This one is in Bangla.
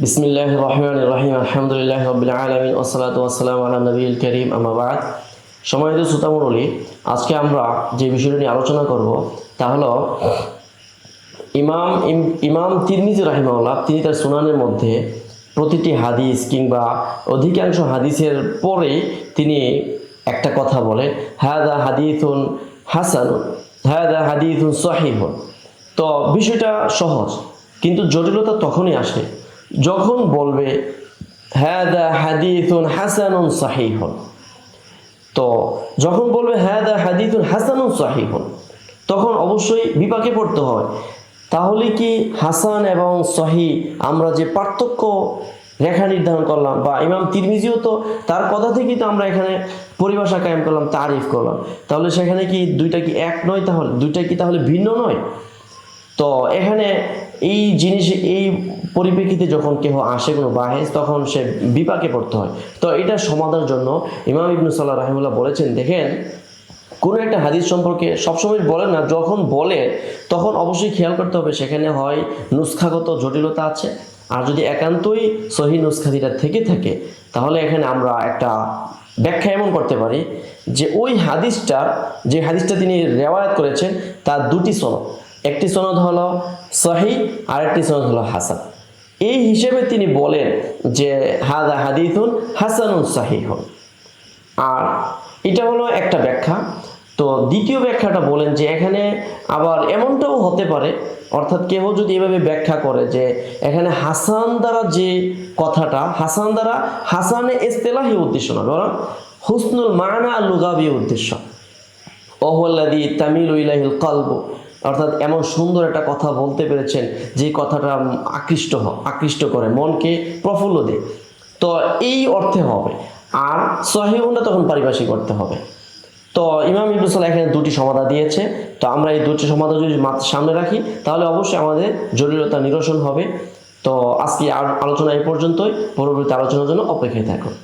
বিসমিল্লাহ রহমান রহিম আলহামদুলিল্লাহ রবিল আলমিন ওসালাত ওয়াসালাম আলা নবীল করিম আমাবাদ সময়ত সুতামরলি আজকে আমরা যে বিষয়টি নিয়ে আলোচনা করব, তা হলো ইমাম ইম- ইমাম তিরমিজি রাহিমাউল্লাহ তিনি তার সুনানের মধ্যে প্রতিটি হাদিস কিংবা অধিকাংশ হাদিসের পরে তিনি একটা কথা বলেন, হাদা হাদিথুন হাসানুন, হাদা হাদিথুন সহিহুন। তো বিষয়টা সহজ, কিন্তু জটিলতা তখনই আসে যখন বলবে, হাদা হাদিথুন হাসানুন সহিহুন। তো যখন বলবে হ্যাঁ দা হাদিথুন হাসানুন সাহিহুন, তখন অবশ্যই বিপাকে পড়তে হয়। তাহলে কি হাসান এবং সহি আমরা যে পার্থক্য রেখা নির্ধারণ করলাম বা ইমাম তিরমিজিও তো তার কথা থেকেই তো আমরা এখানে পরিভাষা কায়েম করলাম, তারিফ করলাম। তাহলে সেখানে কি দুইটা কি এক নয় তাহলে, দুইটা কি তাহলে ভিন্ন নয়? তো এখানে এই জিনিস, এই পরিপ্রেক্ষিতে যখন কেহ আসে কোনো বাহেস তখন সে বিপাকে পড়তে হয়। তো এটা সমাধানের জন্য ইমাম ইবনু সাল্লাহ রাহিমুল্লাহ বলেছেন, দেখেন, কোনো একটা হাদিস সম্পর্কে সবসময় বলেন না, যখন বলে, তখন অবশ্যই খেয়াল করতে হবে, সেখানে হয় নুস্খাগত জটিলতা আছে। আর যদি একান্তই সহি নুস্খাদিটা থেকে থাকে, তাহলে এখানে আমরা একটা ব্যাখ্যা এমন করতে পারি যে ওই হাদিসটার, যে হাদিসটা তিনি রেওয়ায়ত করেছেন, তার দুটি সনদ। একটি সনদ হলো সহি আর একটি সনদ হলো হাসান। এই হিসেবে তিনি বলেন যে, হাদা হাদিথুন হাসানুন সাহিহুন। আর এটা হলো একটা ব্যাখ্যা। তো দ্বিতীয় ব্যাখ্যাটা বলেন যে, এখানে আবার এমনটাও হতে পারে, অর্থাৎ কেউ যদি এভাবে ব্যাখ্যা করে যে, এখানে হাসান দ্বারা যে কথাটা, হাসান দ্বারা হাসানে ইস্তেলাহি উদ্দেশ্য না বরং হুসনুল মানা লুগাবি উদ্দেশ্য। ওহল্লাদি তামিল ইলাহিল কলব। অর্থাৎ এমন সুন্দর একটা কথা বলতে পেরেছেন যে কথাটা আকৃষ্ট আকৃষ্ট করে, মনকে প্রফুল্ল দেয় তো এই অর্থে হবে। আর সহিউনটা তখন পারিভাষিক করতে হবে। তো ইমাম ইবনুসাল্লাহ এখানে দুটি সমাধা দিয়েছে। তো আমরা এই দুটি সমাধা যদি সামনে রাখি, তাহলে অবশ্যই আমাদের জটিলতা নিরসন হবে। তো আজকে আলোচনা এই পর্যন্তই। পরবর্তী আলোচনার জন্য অপেক্ষায় থাকুন।